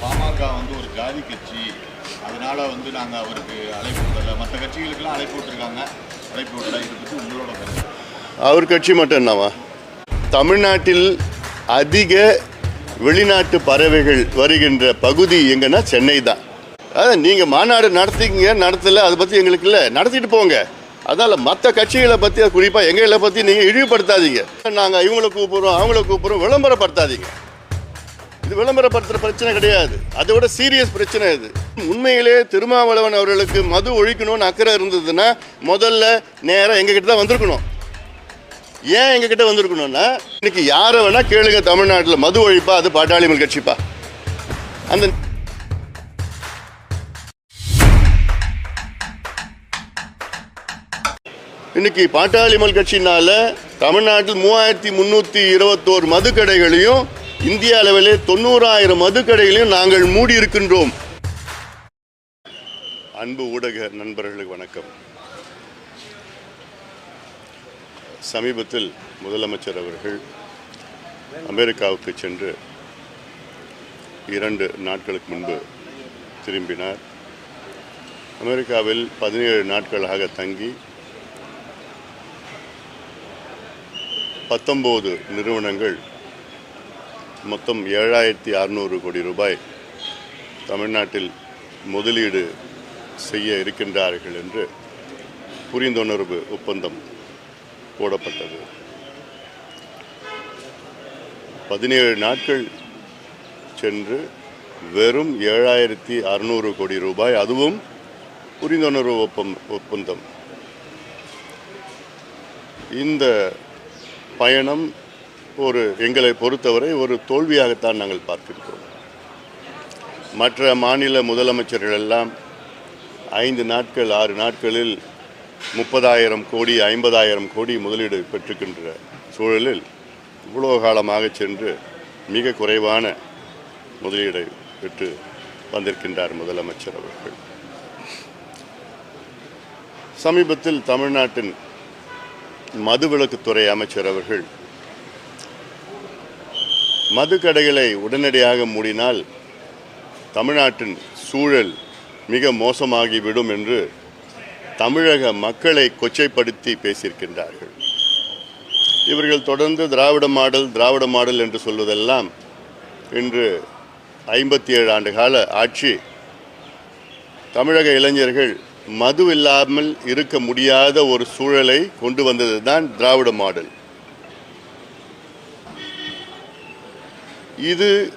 பாமக வந்து ஒரு ஜாதி கட்சி. அதனால வந்து நாங்கள் அவருக்கு அழைப்பு மற்ற கட்சிகளுக்கெல்லாம் அழைப்பு விட்டுருக்காங்க. அழைப்பு விடலை. பற்றி உங்களோட அவர் கட்சி மட்டும் என்னவா? தமிழ்நாட்டில் அதிக வெளிநாட்டு பறவைகள் வருகின்ற பகுதி எங்கன்னா சென்னை தான். அதான் நீங்கள் மாநாடு நடத்திக்கிங்க நடத்தலை அதை பற்றி எங்களுக்கு இல்லை. நடத்திட்டு போங்க. அதனால் மற்ற கட்சிகளை பற்றி குறிப்பாக எங்களை பற்றி நீங்கள் இழிவுபடுத்தாதீங்க. நாங்கள் இவங்களை கூப்பிட்றோம் அவங்கள கூப்பிட்றோம் விளம்பரப்படுத்தாதீங்க. இது விளம்பரப்படுத்துகிற பிரச்சனை கிடையாது. அதை விட சீரியஸ் பிரச்சனை இது. உண்மையிலே திருமாவளவன் அவர்களுக்கு மது ஒழிக்கணும்னு அக்கறை இருந்ததுன்னா முதல்ல நேராக எங்ககிட்ட தான் வந்திருக்கணும். ஏன் எங்ககிட்ட வந்திருக்கணும்னா இன்னைக்கு யாரை வேணா கேளுங்க தமிழ்நாட்டில். மது ஒழிப்பா அது பாட்டாளிமல் கட்சிப்பா. அந்த இன்னைக்கு பாட்டாளிமல் கட்சினால தமிழ்நாட்டில் மூவாயிரத்தி முந்நூற்றி இருபத்தோரு மதுக்கடைகளையும் இந்திய அளவிலே தொண்ணூறாயிரம் மதுக்கடைகளையும் நாங்கள் மூடி இருக்கின்றோம் அன்பு ஊடக நண்பர்களுக்கு வணக்கம். சமீபத்தில் முதலமைச்சர் அவர்கள் அமெரிக்காவுக்கு சென்று இரண்டு நாட்களுக்கு முன்பு திரும்பினார். அமெரிக்காவில் பதினேழு நாட்களாக தங்கி பத்தொம்போது நிறுவனங்கள் மொத்தம் ஏழாயிரத்தி அறநூறு கோடி ரூபாய் தமிழ்நாட்டில் முதலீடு செய்ய இருக்கின்றார்கள் என்று புரிந்துணர்வு ஒப்பந்தம் போடப்பட்டது. பதினேழு நாட்கள் சென்று வெறும் ஏழாயிரத்தி அறுநூறு கோடி ரூபாய். அதுவும் புரிந்துணர்வு ஒப்பம் ஒப்பந்தம். இந்த பயணம் ஒரு எங்களை பொறுத்தவரை ஒரு தோல்வியாகத்தான் நாங்கள் பார்க்கின்றோம் மற்ற மாநில முதலமைச்சர்கள் எல்லாம் ஐந்து நாட்கள் ஆறு நாட்களில் முப்பதாயிரம் கோடி ஐம்பதாயிரம் கோடி முதலீடு பெற்றுக்கின்ற சூழலில் இவ்வளோ காலமாக சென்று மிக குறைவான முதலீடை பெற்று வந்திருக்கின்றார் முதலமைச்சர் அவர்கள். சமீபத்தில் தமிழ்நாட்டின் மதுவிலக்குத்துறை அமைச்சர் அவர்கள் மதுக்கடைகளை உடனடியாக மூடினால் தமிழ்நாட்டின் சூழல் மிக மோசமாகிவிடும் என்று தமிழக மக்களை கொச்சைப்படுத்தி பேசியிருக்கின்றார்கள். இவர்கள் தொடர்ந்து திராவிட மாடல் திராவிட மாடல் என்று சொல்வதெல்லாம் இன்று ஐம்பத்தி ஏழு ஆண்டு கால ஆட்சி. தமிழக இளைஞர்கள் மது இல்லாமல் இருக்க முடியாத ஒரு சூழலை கொண்டு வந்தது தான் திராவிட மாடல். இது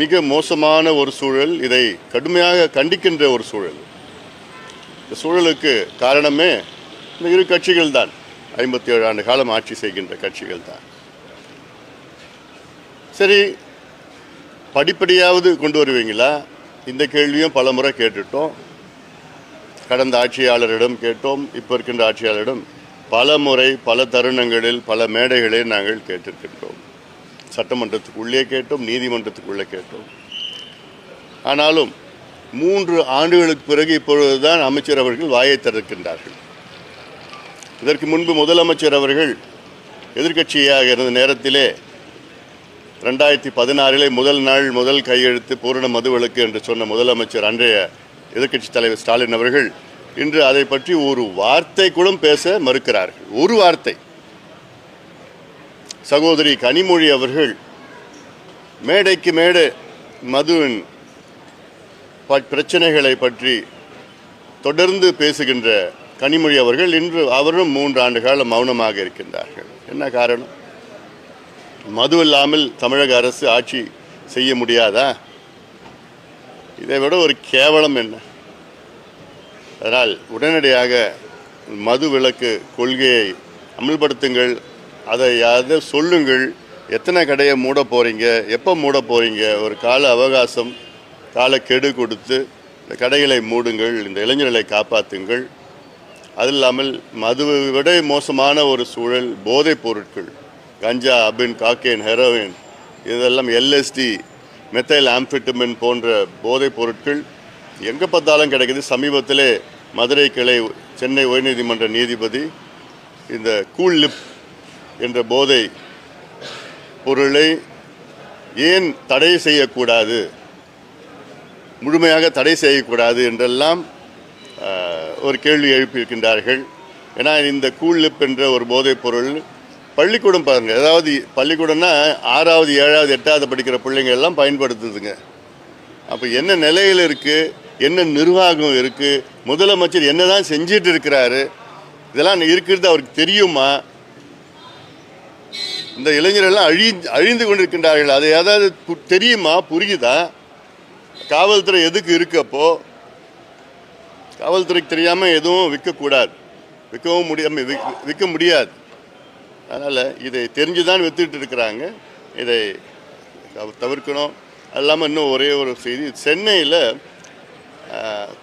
மிக மோசமான ஒரு சூழல். இதை கடுமையாக கண்டிக்கின்ற ஒரு சூழல். இந்த சூழலுக்கு காரணமே இந்த இரு கட்சிகள் தான். ஐம்பத்தி ஏழு ஆண்டு காலம் ஆட்சி செய்கின்ற கட்சிகள் தான். சரி படிப்படியாவது கொண்டு வருவீங்களா? இந்த கேள்வியும் பல முறை கேட்டுட்டோம். கடந்த ஆட்சியாளரிடம் கேட்டோம் இப்போ இருக்கின்ற ஆட்சியாளரிடம் பல முறை பல தருணங்களில் பல மேடைகளில் நாங்கள் கேட்டிருக்கின்றோம். சட்டமன்றத்துக்குள்ளே கேட்டோம் நீதிமன்றத்துக்குள்ளே கேட்டோம். ஆனாலும் மூன்று ஆண்டுகளுக்கு பிறகு இப்பொழுதுதான் அமைச்சர் அவர்கள் வாயை திறக்கின்றார்கள். இதற்கு முன்பு முதலமைச்சர் அவர்கள் எதிர்க்கட்சியாக இருந்த நேரத்திலே ரெண்டாயிரத்தி பதினாறிலே முதல் நாள் முதல் கையெழுத்து பூரண மதுவிலக்கு என்று சொன்ன முதலமைச்சர் அன்றைய எதிர்க்கட்சி தலைவர் ஸ்டாலின் அவர்கள் இன்று அதை பற்றி ஒரு வார்த்தை கூட பேச மறுக்கிறார்கள். ஒரு வார்த்தை. சகோதரி கனிமொழி அவர்கள் மேடைக்கு மேடை மதுவின் பிரச்சனைகளை பற்றி தொடர்ந்து பேசுகின்ற கனிமொழி அவர்கள் இன்று அவரும் மூன்று ஆண்டு காலம் மௌனமாக இருக்கின்றார்கள். என்ன காரணம்? மது இல்லாமல் தமிழக அரசு ஆட்சி செய்ய முடியாதா? இதை விட ஒரு கேவலம் என்ன? அதனால் உடனடியாக மது விலக்கு கொள்கையை அமல்படுத்துங்கள் அதை அதை சொல்லுங்கள். எத்தனை கடையை மூட போகிறீங்க எப்போ மூட போகிறீங்க ஒரு கால அவகாசம் காலக்கெடு கொடுத்து இந்த கடைகளை மூடுங்கள் இந்த இளைஞர்களை காப்பாற்றுங்கள் அது இல்லாமல் மதுவை விட மோசமான ஒரு சூழல் போதைப் பொருட்கள் கஞ்சா அபின் காக்கேன் ஹெரோயின் இதெல்லாம் எல்எஸ்டி மெத்தைல் ஆம்ஃபிட்டமின் போன்ற போதைப் பொருட்கள் எங்கே பார்த்தாலும் கிடைக்குது. சமீபத்திலே மதுரை கிளை சென்னை உயர்நீதிமன்ற நீதிபதி இந்த கூல் லிப் என்ற போதை பொருளை ஏன் தடை செய்யக்கூடாது? முழுமையாக தடை செய்யக்கூடாது என்றெல்லாம் ஒரு கேள்வி எழுப்பியிருக்கின்றார்கள். ஏன்னா இந்த கூழ்லிப் என்ற ஒரு போதைப் பொருள் பள்ளிக்கூடம் பாருங்க. அதாவது பள்ளிக்கூடம்னா ஆறாவது ஏழாவது எட்டாவது படிக்கிற பிள்ளைங்க எல்லாம் பயன்படுத்துதுங்க. அப்போ என்ன நிலையில் இருக்குது என்ன நிர்வாகம் இருக்குது முதலமைச்சர் என்ன தான் செஞ்சிட்டு இருக்கிறாரு? இதெல்லாம் இருக்கிறது அவருக்கு தெரியுமா? இந்த இளைஞர்கள்லாம் அழி அழிந்து கொண்டிருக்கின்றார்கள். அது ஏதாவது பு- தெரியுமா? புரியுதா? காவல்துறை எதுக்கு இருக்கு அப்போ? காவல்துறைக்கு தெரியாமல் எதுவும் விற்கக்கூடாது விற்கவும் முடியாமல் விற்க முடியாது. அதனால் இதை தெரிஞ்சு தான் வித்துட்டு இருக்கிறாங்க. இதை தவிர்க்கணும். அது இல்லாமல் இன்னும் ஒரே ஒரு செய்தி. சென்னையில்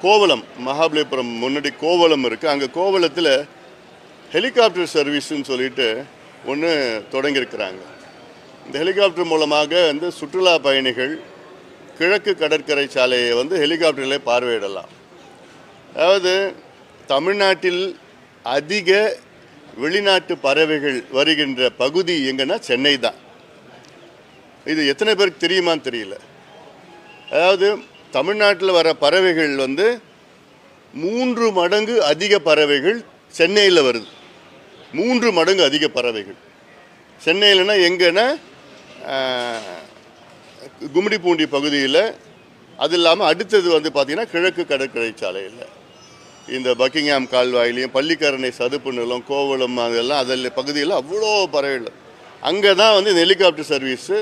கோவலம் மகாபலிபுரம் முன்னாடி கோவலம் இருக்குது அங்கே கோவலத்தில் ஹெலிகாப்டர் சர்வீஸுன்னு சொல்லிட்டு ஒன்று தொடங்கியிருக்கிறாங்க. இந்த ஹெலிகாப்டர் மூலமாக வந்து சுற்றுலா பயணிகள் கிழக்கு கடற்கரை சாலையை வந்து ஹெலிகாப்டரிலே பார்வையிடலாம். அதாவது தமிழ்நாட்டில் அதிக வெளிநாட்டு பறவைகள் வருகின்ற பகுதி எங்கன்னா சென்னை தான். இது எத்தனை பேருக்கு தெரியுமான்னு தெரியல. அதாவது தமிழ்நாட்டில் வர பறவைகள் வந்து மூன்று மடங்கு அதிக பறவைகள் சென்னையில் வருது. மூன்று மடங்கு அதிக பறவைகள். சென்னையிலனா எங்கன்னா கும்மிடிப்பூண்டி பகுதியில் அது இல்லாமல் அடுத்தது வந்து பார்த்திங்கன்னா கிழக்கு கடற்கரை சாலையில் இந்த பக்கிங்ஹாம் கால்வாயிலையும் பள்ளிக்கரணை சதுப்பு நிலம் கோவளம் அதெல்லாம் அதில் பகுதியில் அவ்வளோ பறவைகள். அங்கே தான் வந்து இந்த ஹெலிகாப்டர் சர்வீஸு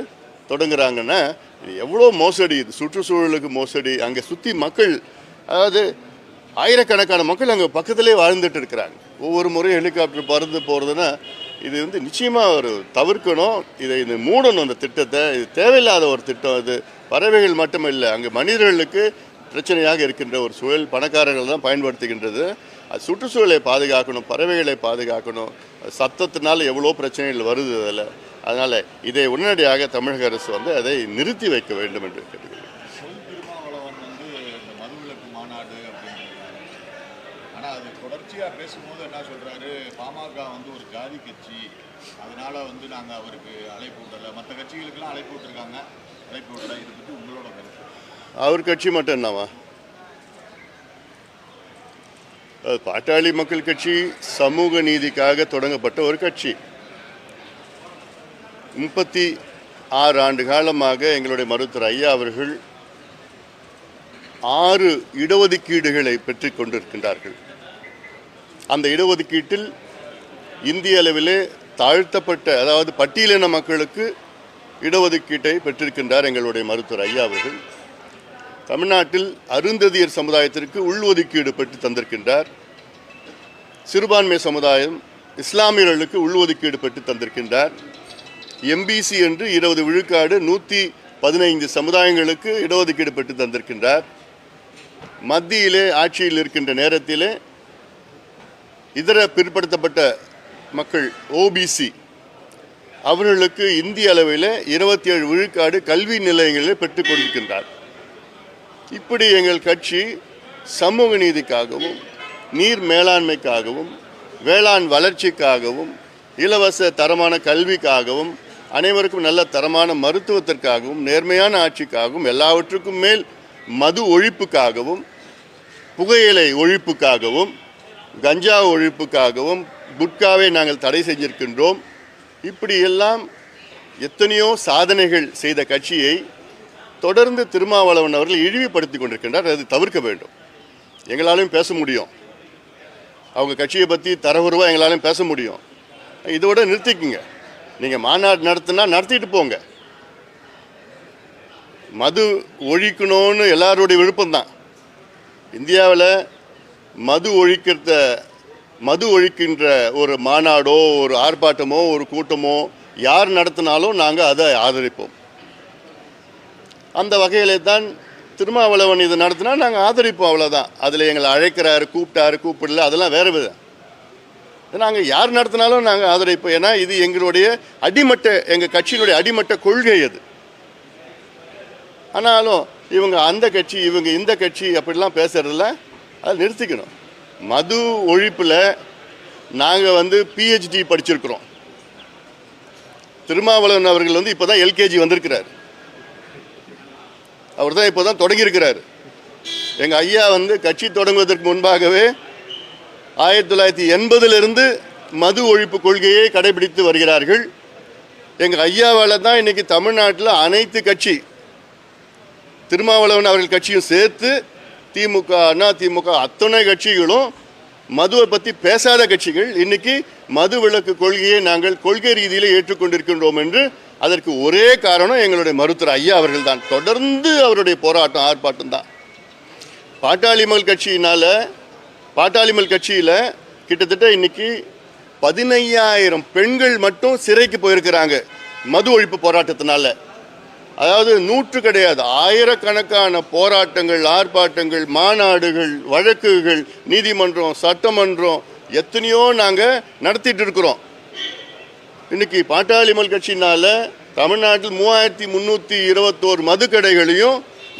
தொடங்குறாங்கன்னா எவ்வளோ மோசடி இது சுற்றுச்சூழலுக்கு மோசடி அங்கே சுற்றி மக்கள் அதாவது ஆயிரக்கணக்கான மக்கள் அங்கே பக்கத்திலே வாழ்ந்துட்டு இருக்கிறாங்க. ஒவ்வொரு முறையும் ஹெலிகாப்டர் பறந்து போகிறதுனா இது வந்து நிச்சயமாக ஒரு தவிர்க்கணும். இதை இது மூடணும் அந்த திட்டத்தை. இது தேவையில்லாத ஒரு திட்டம் இது பறவைகள் மட்டும் இல்லை அங்கே மனிதர்களுக்கு பிரச்சனையாக இருக்கின்ற ஒரு சூழல் பணக்காரர்கள் தான் பயன்படுத்துகின்றது. அது சுற்றுச்சூழலை பாதுகாக்கணும் பறவைகளை பாதுகாக்கணும். சத்தத்தினால் எவ்வளோ பிரச்சனைகள் வருது அதில். அதனால் இதை உடனடியாக தமிழக அரசு வந்து அதை நிறுத்தி வைக்க வேண்டும் என்று கேட்டுக்கிறேன் சொல் திருமாவளவன் வந்து இந்த மதுவிலக்கு மாநாடு அப்படின்னு ஆனால் அது பேசும்போது என்ன சொல்கிறாரு பாமக வந்து ஒரு ஜாதி கட்சி. அதனால் வந்து நாங்கள் அவருக்கு அழைப்பு விடலை. மற்ற கட்சிகளுக்கெல்லாம் அழைப்பு விட்டுருக்காங்க. அழைப்பு விடலை. இதை பற்றி உங்களோட கருத்து. அவர் கட்சி மட்டும் என்னவா? அது பாட்டாளி மக்கள் கட்சி சமூக நீதிக்காக தொடங்கப்பட்ட ஒரு கட்சி. முப்பத்தி ஆறு ஆண்டு காலமாக எங்களுடைய மருத்துவர் ஐயா அவர்கள் ஆறு இடஒதுக்கீடுகளை பெற்றுக் கொண்டிருக்கின்றார்கள். அந்த இடஒதுக்கீட்டில் இந்திய அளவிலே தாழ்த்தப்பட்ட அதாவது பட்டியலின மக்களுக்கு இடஒதுக்கீட்டை பெற்றிருக்கின்றார் எங்களுடைய மருத்துவர் ஐயா அவர்கள். தமிழ்நாட்டில் அருந்ததியர் சமுதாயத்திற்கு உள்ஒதுக்கீடு பெற்று தந்திருக்கின்றார். சிறுபான்மை சமுதாயம் இஸ்லாமியர்களுக்கு உள்ஒதுக்கீடு பெற்று தந்திருக்கின்றார். எம்பிசி என்று இருபது விழுக்காடு நூற்றி பதினைந்து சமுதாயங்களுக்கு இடஒதுக்கீடு பெற்று தந்திருக்கின்றார். மத்தியிலே ஆட்சியில் இருக்கின்ற நேரத்திலே இதர பிற்படுத்தப்பட்ட மக்கள் ஓபிசி அவர்களுக்கு இந்திய அளவில் இருபத்தி ஏழு விழுக்காடு கல்வி நிலையங்களில் பெற்றுக் கொண்டிருக்கின்றார். இப்படி எங்கள் கட்சி சமூக நீதிக்காகவும் நீர் மேலாண்மைக்காகவும் வேளாண் வளர்ச்சிக்காகவும் இலவச தரமான கல்விக்காகவும் அனைவருக்கும் நல்ல தரமான மருத்துவத்திற்காகவும் நேர்மையான ஆட்சிக்காகவும் எல்லாவற்றுக்கும் மேல் மது ஒழிப்புக்காகவும் புகையிலை ஒழிப்புக்காகவும் கஞ்சா ஒழிப்புக்காகவும் குட்காவை நாங்கள் தடை செஞ்சிருக்கின்றோம். இப்படியெல்லாம் எத்தனையோ சாதனைகள் செய்த கட்சியை தொடர்ந்து திருமாவளவன் அவர்கள் இழிவுபடுத்தி கொண்டிருக்கின்றார். அது தவிர்க்க வேண்டும். எங்களாலும் பேச முடியும். அவங்க கட்சியை பற்றி தரகுருவாக எங்களாலும் பேச முடியும். இதோட நிறுத்திக்குங்க. நீங்கள் மாநாடு நடத்துனா நடத்திட்டு போங்க. மது ஒழிக்கணும்னு எல்லாருடைய விருப்பம்தான். இந்தியாவில் மது ஒழிக்கிறத மது ஒழிக்கின்ற ஒரு மாநாடோ ஒரு ஆர்ப்பாட்டமோ ஒரு கூட்டமோ யார் நடத்தினாலும் நாங்கள் அதை ஆதரிப்போம். அந்த வகையிலே தான் திருமாவளவன் இது நடத்தினா நாங்கள் ஆதரிப்போம் அவ்வளோதான் அதில் எங்களை அழைக்கிறாரு கூப்பிட்டாரு கூப்பிடல அதெல்லாம் வேறு விதம். நாங்கள் யார் நடத்தினாலும் நாங்கள் ஆதரிப்போம். ஏன்னா இது எங்களுடைய அடிமட்ட எங்கள் கட்சியினுடைய அடிமட்ட கொள்கை அது. ஆனாலும் இவங்க அந்த கட்சி இவங்க இந்த கட்சி அப்படிலாம் பேசுறதில்ல. அதை நிறுத்திக்கணும். மது ஒழிப்பில் நாங்கள் வந்து பிஹெச்டி படிச்சிருக்கிறோம். திருமாவளவன் அவர்கள் வந்து இப்போ தான் எல்கேஜி வந்திருக்கிறார். அவர் தான் இப்போ தான் தொடங்கியிருக்கிறார். எங்கள் ஐயா வந்து கட்சி தொடங்குவதற்கு முன்பாகவே ஆயிரத்தி தொள்ளாயிரத்தி எண்பதிலிருந்து மது ஒழிப்பு கொள்கையை கடைபிடித்து வருகிறார்கள். எங்கள் ஐயாவால் தான் இன்றைக்கி தமிழ்நாட்டில் அனைத்து கட்சி திருமாவளவன் அவர்கள் கட்சியும் சேர்த்து திமுக அண்ணா திமுக அத்தனை கட்சிகளும் மதுவை பற்றி பேசாத கட்சிகள். இன்னைக்கு மது விலக்கு கொள்கையை நாங்கள் கொள்கை ரீதியில் ஏற்றுக்கொண்டிருக்கின்றோம் என்று அதற்கு ஒரே காரணம் எங்களுடைய மருத்துவர் ஐயா அவர்கள் தான் தொடர்ந்து அவருடைய போராட்டம் ஆர்ப்பாட்டம் தான். பாட்டாளிமல் கட்சியினால் பாட்டாளிமல் கட்சியில் கிட்டத்தட்ட இன்னைக்கு பதினையாயிரம் பெண்கள் மட்டும் சிறைக்கு போயிருக்கிறாங்க மது ஒழிப்பு போராட்டத்தினால. அதாவது நூற்று கிடையாது ஆயிரக்கணக்கான போராட்டங்கள் ஆர்ப்பாட்டங்கள் மாநாடுகள் வழக்குகள் நீதிமன்றம் சட்டமன்றம் எத்தனையோ நாங்கள் நடத்திட்டு இருக்கிறோம். இன்னைக்கு பாட்டாளிமல் கட்சினால தமிழ்நாட்டில் மூவாயிரத்தி முந்நூற்றி இருபத்தோரு மதுக்கடைகளையும்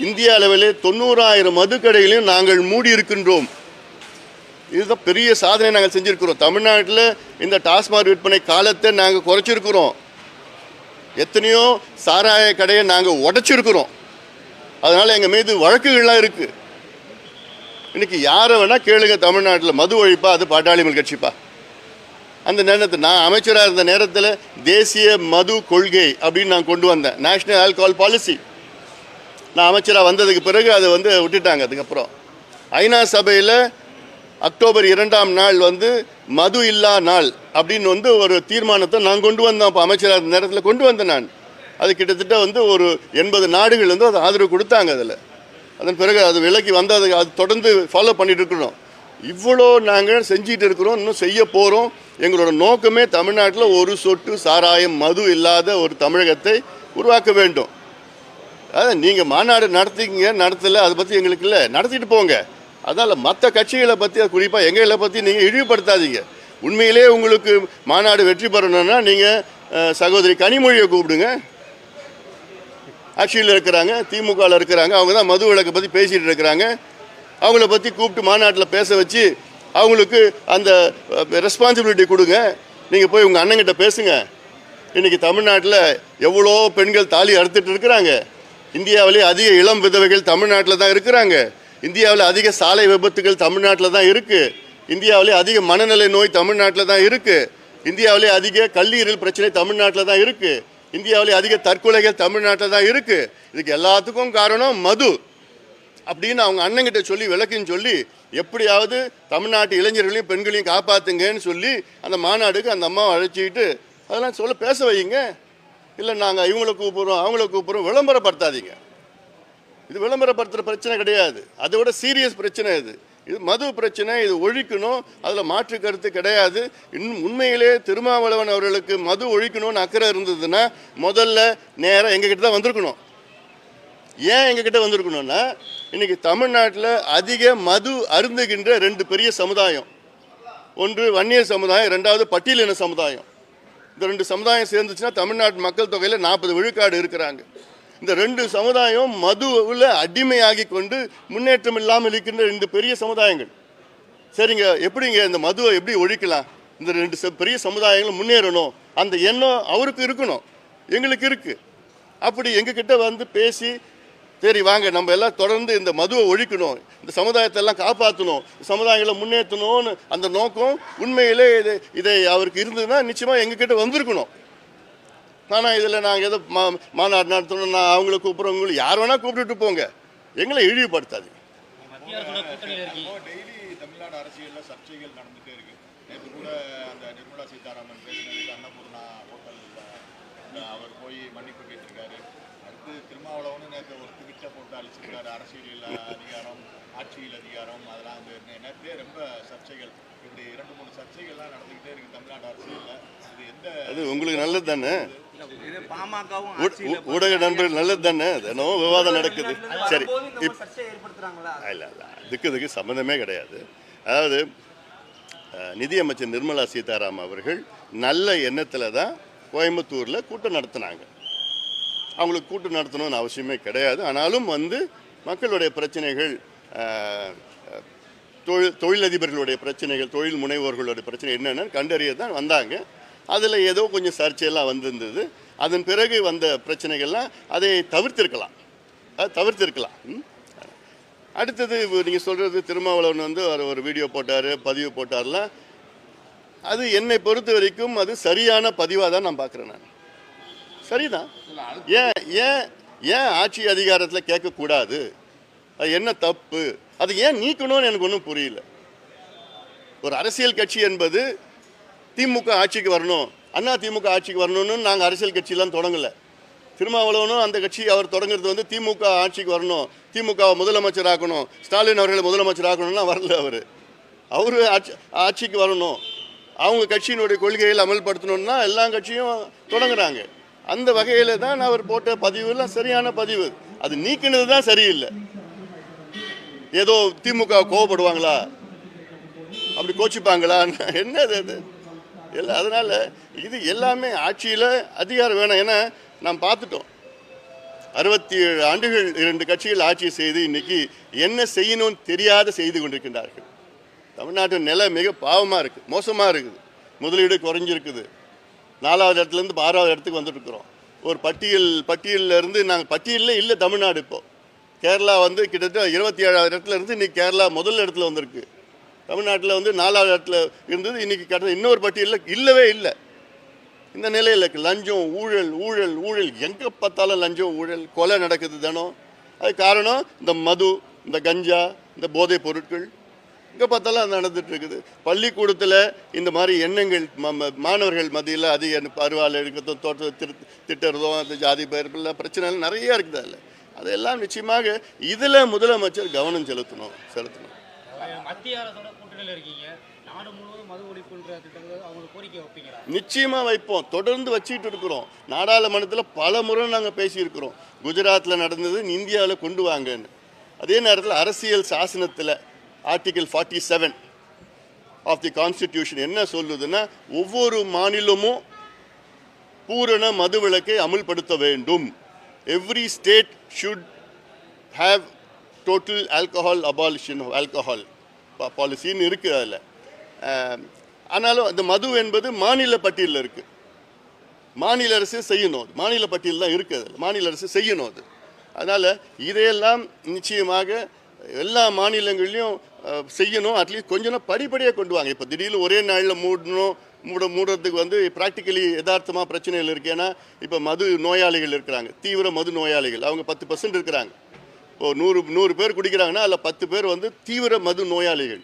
இந்திய அளவிலே தொண்ணூறாயிரம் மதுக்கடைகளையும் நாங்கள் மூடி இருக்கின்றோம். இதுதான் பெரிய சாதனை நாங்கள் செஞ்சுருக்கிறோம். தமிழ்நாட்டில் இந்த டாஸ்மாக் விற்பனை காலத்தை நாங்கள் குறைச்சிருக்கிறோம். எத்தனையோ சாராய கடையை நாங்கள் உடைச்சிருக்கிறோம். அதனால் எங்கள் மீது வழக்குகள்லாம் இருக்குது இன்னைக்கு யாரை வேணால் கேளுங்க தமிழ்நாட்டில். மது ஒழிப்பா அது பாட்டாளிமல் கட்சிப்பா. அந்த நேரத்தில் நான் அமைச்சராக இருந்த நேரத்தில் தேசிய மது கொள்கை அப்படின்னு நான் கொண்டு வந்தேன். நேஷ்னல் ஆல்கஹால் பாலிசி நான் அமைச்சராக வந்ததுக்கு பிறகு அதை வந்து விட்டுட்டாங்க. அதுக்கப்புறம் ஐநா சபையில் அக்டோபர் இரண்டாம் நாள் வந்து மது இல்லா நாள் அப்படின்னு வந்து ஒரு தீர்மானத்தை நான் கொண்டு வந்தேன். அப்போ அமைச்சராக இருந்த நேரத்தில் கொண்டு வந்தேன் நான். அது கிட்டத்தட்ட வந்து ஒரு எண்பது நாடுகள் வந்து அதை ஆதரவு கொடுத்தாங்க அதில். அதன் பிறகு அது விலக்கி வந்து அது அது தொடர்ந்து ஃபாலோ பண்ணிட்டு இருக்கிறோம். இவ்வளோ நாங்கள் செஞ்சிட்டு இருக்கிறோம் இன்னும் செய்ய போகிறோம் எங்களோட நோக்கமே தமிழ்நாட்டில் ஒரு சொட்டு சாராயம் மது இல்லாத ஒரு தமிழகத்தை உருவாக்க வேண்டும். அதான் நீங்கள் மாநாடு நடத்திக்கிங்க நடத்தலை அதை பற்றி எங்களுக்கு இல்லை. நடத்திட்டு போங்க. அதால் மற்ற கட்சிகளை பற்றி குறிப்பாக எங்களை பற்றி நீங்கள் இழிவுபடுத்தாதீங்க. உண்மையிலே உங்களுக்கு மாநாடு வெற்றி பெறணும்னா நீங்கள் சகோதரி கனிமொழியை கூப்பிடுங்க. ஆட்சியில் இருக்கிறாங்க திமுகவில் இருக்கிறாங்க அவங்க தான் மது விளக்கை பற்றி பேசிகிட்டு இருக்கிறாங்க. அவங்கள பற்றி கூப்பிட்டு மாநாட்டில் பேச வச்சு அவங்களுக்கு அந்த ரெஸ்பான்சிபிலிட்டி கொடுங்க. நீங்கள் போய் உங்கள் அண்ணங்கிட்ட பேசுங்க. இன்றைக்கி தமிழ்நாட்டில் எவ்வளோ பெண்கள் தாலி அறுத்துட்டு இருக்கிறாங்க. இந்தியாவிலே அதிக இளம் விதவைகள் தமிழ்நாட்டில் தான் இருக்கிறாங்க. இந்தியாவில் அதிக சாலை விபத்துகள் தமிழ்நாட்டில் தான் இருக்குது இந்தியாவிலே அதிக மனநல நோய் தமிழ்நாட்டில் தான் இருக்குது இந்தியாவிலே அதிக கல்லீரல் பிரச்சனை தமிழ்நாட்டில் தான் இருக்குது இந்தியாவிலே அதிக தற்கொலைகள் தமிழ்நாட்டில் தான் இருக்குது இதுக்கு எல்லாத்துக்கும் காரணம் மது. அப்படின்னு அவங்க அண்ணங்கிட்ட சொல்லி விளக்குன்னு சொல்லி எப்படியாவது தமிழ்நாட்டு இளைஞர்களையும் பெண்களையும் காப்பாற்றுங்கன்னு சொல்லி அந்த மாநாடுக்கு அந்த அம்மாவை அழைச்சிக்கிட்டு அதெல்லாம் சொல்ல பேச வைங்க இல்லை நாங்கள் இவங்கள கூப்பிட்றோம் அவங்கள கூப்பிட்றோம் விளம்பரப்படுத்தாதீங்க. இது விளம்பரப்படுத்துகிற பிரச்சனை கிடையாது. அதை விட சீரியஸ் பிரச்சனை இது. இது மது பிரச்சனை இது ஒழிக்கணும். அதில் மாற்று கருத்து கிடையாது. இன்னும் உண்மையிலே திருமாவளவன் அவர்களுக்கு மது ஒழிக்கணும்னு அக்கறை இருந்ததுன்னா முதல்ல நேராக எங்ககிட்ட தான் வந்திருக்கணும். ஏன் எங்ககிட்ட வந்திருக்கணும்னா இன்னைக்கு தமிழ்நாட்டில் அதிக மது அருந்துகின்ற ரெண்டு பெரிய சமுதாயம். ஒன்று வன்னியர் சமுதாயம் ரெண்டாவது பட்டியலின சமுதாயம். இந்த ரெண்டு சமுதாயம் சேர்ந்துச்சுன்னா தமிழ்நாட்டு மக்கள் தொகையில் நாற்பது விழுக்காடு இருக்கிறாங்க. இந்த ரெண்டு சமுதாயம் மதுவில் அடிமையாகி கொண்டு முன்னேற்றம் இல்லாமல் இருக்கின்ற ரெண்டு பெரிய சமுதாயங்கள். சரிங்க எப்படிங்க இந்த மதுவை எப்படி ஒழிக்கலாம்? இந்த ரெண்டு ச- பெரிய சமுதாயங்களும் முன்னேறணும். அந்த எண்ணம் அவருக்கு இருக்கணும். எங்களுக்கு இருக்கு. அப்படி எங்ககிட்ட வந்து பேசி சரி வாங்க நம்ம எல்லாம் தொடர்ந்து இந்த மதுவை ஒழிக்கணும். இந்த சமுதாயத்தை எல்லாம் காப்பாற்றணும் சமுதாயங்களை முன்னேற்றணும்னு அந்த நோக்கம் உண்மையிலே இது இதை அவருக்கு இருந்ததுன்னா நிச்சயமாக எங்ககிட்ட வந்திருக்கணும். ஆனால் இதில் நாங்கள் எதோ மா மாநாடு நடத்தணும் நான் அவங்கள கூப்பிட்றோம். உங்களை யார் வேணால் கூப்பிட்டுட்டு போங்க. எங்களை ஹோட்டல் அவர் போய் மன்னிப்பு கேட்டிருக்காரு அடுத்து திருமாவளவனு நேற்று ஒரு ட்விட்டை போட்டு அழிச்சிருக்காரு அரசியலில் அதிகாரம் ஆட்சியில் அதிகாரம் அதெல்லாம் வந்து நேற்றே ரொம்ப சர்ச்சைகள் இப்படி இரண்டு மூணு சர்ச்சைகள்லாம் நடந்துக்கிட்டே இருக்கு தமிழ்நாடு அரசியல்ல இது எந்த அது உங்களுக்கு நல்லது தானே ஊடக நண்பர்கள் நல்லது தானே தினமும் விவாதம் நடக்குது. சரி. இல்லை இல்லை. அதுக்கு இதுக்கு சம்மந்தமே கிடையாது. அதாவது நிதியமைச்சர் நிர்மலா சீதாராமன் அவர்கள் நல்ல எண்ணத்தில் தான் கோயம்புத்தூரில் கூட்டம் நடத்தினாங்க. அவங்களுக்கு கூட்டம் நடத்தணும்னு அவசியமே கிடையாது. ஆனாலும் வந்து மக்களுடைய பிரச்சனைகள் தொழில் தொழிலதிபர்களுடைய பிரச்சனைகள் தொழில் முனைவோர்களுடைய பிரச்சனை என்னென்னு கண்டறிய தான் வந்தாங்க. அதில் ஏதோ கொஞ்சம் சர்ச்சையெல்லாம் வந்திருந்தது. அதன் பிறகு வந்த பிரச்சனைகள்லாம் அதை தவிர்த்திருக்கலாம். அதை தவிர்த்திருக்கலாம். ம்? அடுத்தது நீங்கள் சொல்கிறது திருமாவளவன் வந்து அவர் ஒரு வீடியோ போட்டார் பதிவு போட்டார்லாம் அது என்னை பொறுத்த வரைக்கும் அது சரியான பதிவாக தான் நான் பார்க்குறேன் நான். சரிதான். ஏன் ஏன் ஏன் ஆட்சி அதிகாரத்தில் கேட்கக்கூடாது அது என்ன தப்பு? அது ஏன் நீக்கணும்னு எனக்கு ஒன்றும் புரியல. ஒரு அரசியல் கட்சி என்பது திமுக ஆட்சிக்கு வரணும். அண்ணா திமுக ஆட்சிக்கு வரணும்னு நாங்கள் அரசியல் கட்சியெல்லாம் தொடங்கலை. திருமாவளவனும் அந்த கட்சி அவர் தொடங்குறது வந்து திமுக ஆட்சிக்கு வரணும். திமுக முதலமைச்சர் ஆக்கணும் ஸ்டாலின் அவர்களை முதலமைச்சர் ஆக்கணும்னா வரல அவர். அவர் ஆட்சி ஆட்சிக்கு வரணும். அவங்க கட்சியினுடைய கொள்கையில் அமல்படுத்தணும்னா எல்லா கட்சியும் தொடங்குறாங்க. அந்த வகையில் தான் அவர் போட்ட பதிவுலாம் சரியான பதிவு. அது நீக்கினது தான் சரியில்லை. ஏதோ திமுக கோவப்படுவாங்களா? அப்படி கோச்சிப்பாங்களா? என்னது அது? இல்லை அதனால் இது எல்லாமே ஆட்சியில் அதிகாரம் வேணும். என நாம் பார்த்துட்டோம். அறுபத்தி ஏழு ஆண்டுகள் இரண்டு கட்சிகள் ஆட்சி செய்து இன்னைக்கு என்ன செய்யணும்னு தெரியாத செய்து கொண்டிருக்கின்றார்கள். தமிழ்நாட்டின் நிலை மிக பாவமாக இருக்குது மோசமாக இருக்குது. முதலீடு குறைஞ்சிருக்குது. நாலாவது இடத்துலேருந்து ஆறாவது இடத்துக்கு வந்துட்டுருக்குறோம். ஒரு பட்டியல் பட்டியலில் இருந்து நாங்கள் பட்டியலில் இல்லை தமிழ்நாடு இப்போது கேரளா வந்து கிட்டத்தட்ட இருபத்தி ஏழாவது இடத்துல இருந்து இன்றைக்கி கேரளா முதல் இடத்துல வந்திருக்கு. தமிழ்நாட்டில் வந்து நாலாவது இடத்துல இருந்தது. இன்னைக்கு கடந்த இன்னொரு பட்டியலில் இல்லவே இல்லை. இந்த நிலையில் லஞ்சம் ஊழல் ஊழல் ஊழல். எங்கே பார்த்தாலும் லஞ்சம் ஊழல் கொலை நடக்குது தினம். அது காரணம் இந்த மது இந்த கஞ்சா இந்த போதைப் பொருட்கள். எங்கே பார்த்தாலும் அது நடந்துட்டு இருக்குது. பள்ளிக்கூடத்தில் இந்த மாதிரி எண்ணங்கள் ம- ம- மாணவர்கள் மத்தியில் அதிக பருவால் எடுக்கிறதோ தோட்ட திரு திட்டுறதோ அந்த ஜாதி பெயர் பிள்ளை பிரச்சனைகள் நிறைய இருக்குது அதில். அதெல்லாம் நிச்சயமாக இதில் முதலமைச்சர் கவனம் செலுத்தணும் செலுத்தணும். மத்திய அரசோட கூட்டணியில் இருக்கீங்க. நாடு முழுவதும் மது ஒழிப்புன்ற திட்டங்கள் அவங்களுக்கு கோரிக்கை வைப்பீங்களா? நிச்சயமாக வைப்போம். தொடர்ந்து வச்சுக்கிட்டு இருக்கிறோம். நாடாளுமன்றத்தில் பல முறை நாங்கள் பேசியிருக்கிறோம். குஜராத்தில் நடந்தது இந்தியாவில் கொண்டு வாங்கன்னு. அதே நேரத்தில் அரசியல் சாசனத்தில் article forty seven of the constitution என்ன சொல்லுதுன்னா ஒவ்வொரு மாநிலமும் பூரண மதுவிலக்கை அமுல்படுத்த வேண்டும். Every state should have total alcohol abolition alcohol பாலிசின்னு இருக்குது அதில். ஆனாலும் அந்த மது என்பது மாநில பட்டியலில் இருக்குது மாநில அரசு செய்யணும். அது மாநில பட்டியல் தான் இருக்குது அதில். மாநில அரசு செய்யணும் அது. அதனால் இதையெல்லாம் நிச்சயமாக எல்லா மாநிலங்கள்லையும் செய்யணும். அட்லீஸ்ட் கொஞ்ச படிப்படியாக கொண்டு வாங்க. இப்போ திடீர்னு ஒரே நாளில் மூடணும். மூட மூடுறதுக்கு வந்து ப்ராக்டிக்கலி யதார்த்தமாக பிரச்சனைகள் இருக்குது ஏன்னா இப்போ மது நோயாளிகள் இருக்கிறாங்க. தீவிர மது நோயாளிகள். அவங்க பத்து பர்சன்ட் இருக்கிறாங்க. இப்போ நூறு நூறு பேர் குடிக்கிறாங்கன்னா அதில் பத்து பேர் வந்து தீவிர மது நோயாளிகள்.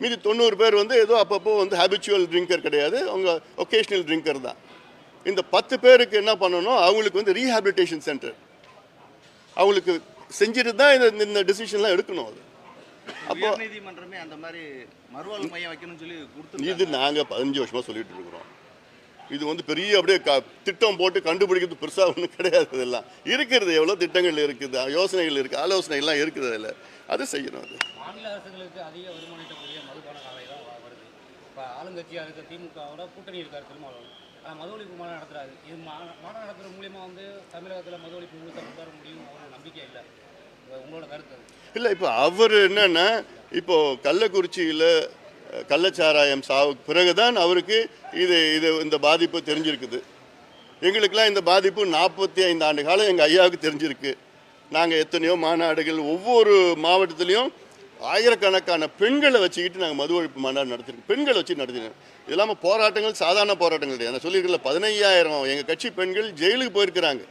மீதி தொண்ணூறு பேர் வந்து ஏதோ அப்பப்போ வந்து ஹேபிச்சுவல் ட்ரிங்கர் கிடையாது. அவங்க ஒகேஷ்னல் ட்ரிங்கர் தான். இந்த பத்து பேருக்கு என்ன பண்ணணும்? அவங்களுக்கு வந்து ரீஹாபிலிட்டேஷன் சென்டர் அவங்களுக்கு செஞ்சுட்டு தான் இந்த இந்த டிசிஷன்லாம் எடுக்கணும் அது. அப்போ உயர்நீதிமன்றமே அந்த மாதிரி மறுவாழ்வு மையம் வைக்கணும்னு சொல்லி கொடுத்து இது நாங்கள் பதினஞ்சு வருஷமாக சொல்லிட்டு இருக்கிறோம். இது வந்து பெரிய அப்படியே க திட்டம் போட்டு கண்டுபிடிக்கிறது பெருசாக ஒன்றும் கிடையாது இதெல்லாம். இருக்கிறது எவ்வளோ திட்டங்கள் இருக்குது யோசனைகள் இருக்குது ஆலோசனைகள்லாம் இருக்குது அதில். அது செய்யணும் அது. மாநில அரசுகளுக்கு அதிக வருமானம் ஈட்டக்கூடிய மதுபான ஆலை தான் வ- வருது. இப்போ ஆளுங்கட்சியாக இருக்க திமுகவோட கூட்டணி இருக்கார் திருமாவளவன். ஆனால் மது ஒழிப்பு மாநாடு நடத்துறாரு. இது மா- மாநாடு நடத்துறது மூலியமா வந்து தமிழகத்தில் மது ஒழிப்பு முழுக்க கொண்டு வர முடியும் அவரோட நம்பிக்கை இல்லை. இது உங்களோட கருத்து அது. இல்லை இப்போ அவர் என்னன்னா இப்போ கள்ளக்குறிச்சியில் கள்ளச்சாராயம் சாவுக்கு பிறகுதான் அவருக்கு இது இது இந்த பாதிப்பு தெரிஞ்சிருக்குது. எங்களுக்கெல்லாம் இந்த பாதிப்பு நாற்பத்தி ஐந்து ஆண்டு காலம் எங்கள் ஐயாவுக்கு தெரிஞ்சிருக்கு. நாங்கள் எத்தனையோ மாநாடுகள் ஒவ்வொரு மாவட்டத்துலேயும் ஆயிரக்கணக்கான பெண்களை வச்சுக்கிட்டு நாங்கள் மது ஒழிப்பு மாநாடு நடத்திருக்கோம். பெண்களை வச்சு நடத்தினோம். இது இல்லாமல் போராட்டங்கள் சாதாரண போராட்டங்கள் கிடையாது. நான் சொல்லியிருக்கல பதினையாயிரம் எங்கள் கட்சி பெண்கள் ஜெயிலுக்கு போயிருக்கிறாங்க.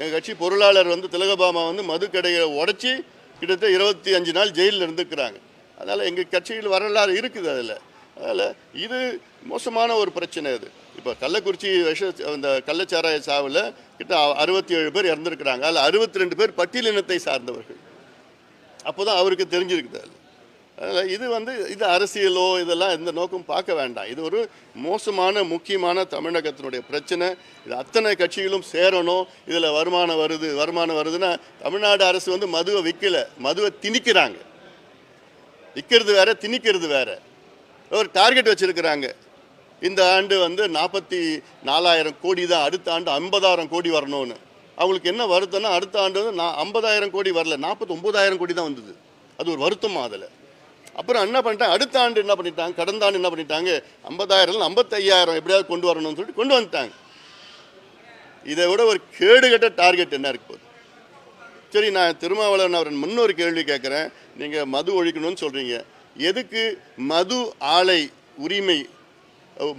எங்கள் கட்சி பொருளாளர் வந்து திலகபாமா வந்து மது கடையை உடச்சி கிட்டத்தட்ட இருபத்தி அஞ்சு நாள் ஜெயிலில் இருந்துக்கிறாங்க அதனால் எங்கள் கட்சியில் வரலாறு இருக்குது அதில். அதனால் இது மோசமான ஒரு பிரச்சனை அது. இப்போ கள்ளக்குறிச்சி விஷ அந்த கள்ளச்சாராய சாவில் கிட்ட அறுபத்தி ஏழு பேர் இறந்துருக்கிறாங்க. அதில் அறுபத்தி ரெண்டு பேர் பட்டியலினத்தை சார்ந்தவர்கள். அப்போ தான் அவருக்கு தெரிஞ்சிருக்குது அதில் அதனால் இது வந்து இது அரசியலோ இதெல்லாம் எந்த நோக்கம் பார்க்க வேண்டாம். இது ஒரு மோசமான முக்கியமான தமிழகத்தினுடைய பிரச்சனை. இது அத்தனை கட்சிகளும் சேரணும். இதில் வருமானம் வருது வருமானம் வருதுன்னா தமிழ்நாடு அரசு வந்து மதுவை விற்கல மதுவை திணிக்கிறாங்க. விற்கிறது வேறு திணிக்கிறது வேறு. ஒரு டார்கெட் வச்சுருக்கிறாங்க. இந்த ஆண்டு வந்து நாற்பத்தி நாலாயிரம் கோடி தான் அடுத்த ஆண்டு ஐம்பதாயிரம் கோடி வரணும்னு. அவங்களுக்கு என்ன வருத்தம்னா அடுத்த ஆண்டு வந்து நான் ஐம்பதாயிரம் கோடி வரல நாற்பத்தி ஒம்பதாயிரம் கோடி தான் வந்தது. அது ஒரு வருத்தம் அதில். அப்புறம் என்ன பண்ணிட்டாங்க அடுத்த ஆண்டு என்ன பண்ணிட்டாங்க கடந்த ஆண்டு என்ன பண்ணிட்டாங்க ஐம்பதாயிரம் ஐம்பத்தையாயிரம் எப்படியாவது கொண்டு வரணும்னு சொல்லிட்டு கொண்டு வந்துட்டாங்க. இதை விட ஒரு கேடுகட்ட டார்கெட் என்ன இருக்கு போகுது? சரி நான் திருமாவளவன் அவரின் முன்னொரு கேள்வி கேட்குறேன். நீங்கள் மது ஒழிக்கணும்னு சொல்கிறீங்க எதுக்கு மது ஆலை உரிமை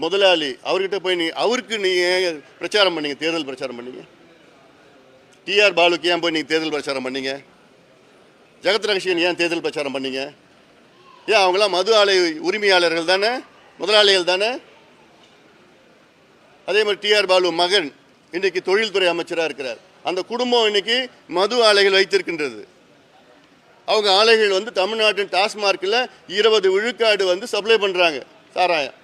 முதலாளி அவர்கிட்ட போய் நீ அவருக்கு நீங்கள் பிரச்சாரம் பண்ணீங்க? தேர்தல் பிரச்சாரம் பண்ணீங்க? டிஆர் பாலுக்கு ஏன் போய் நீங்கள் தேர்தல் பிரச்சாரம் பண்ணீங்க? ஜெகத் ரகசியன் ஏன் தேர்தல் பிரச்சாரம் பண்ணீங்க? ஏன் அவங்களாம் மது ஆலை உரிமையாளர்கள் தானே? முதலாளிகள் தானே? அதே மாதிரி டிஆர் பாலு மகன் இன்றைக்கு தொழில்துறை அமைச்சராக இருக்கிறார். அந்த குடும்பம் இன்னைக்கு மது ஆலைகள் வைத்திருக்கின்றது. அவங்க ஆலைகள் வந்து தமிழ்நாட்டின் டாஸ்மார்க்கில் இருபது விழுக்காடு வந்து சப்ளை பண்ணுறாங்க சாராயம்.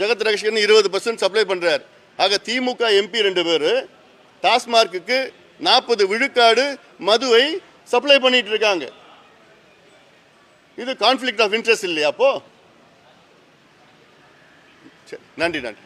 ஜெகத் ரகசியன் இருபது பர்சன்ட் சப்ளை பண்ணுறார் ஆக திமுக எம்பி ரெண்டு பேர் டாஸ்மார்க்குக்கு நாற்பது விழுக்காடு மதுவை சப்ளை பண்ணிட்டு இருக்காங்க. இது கான்ஃப்ளிக்ட் ஆஃப் இன்ட்ரெஸ்ட் இல்லையா அப்போ? சரி நன்றி நன்றி.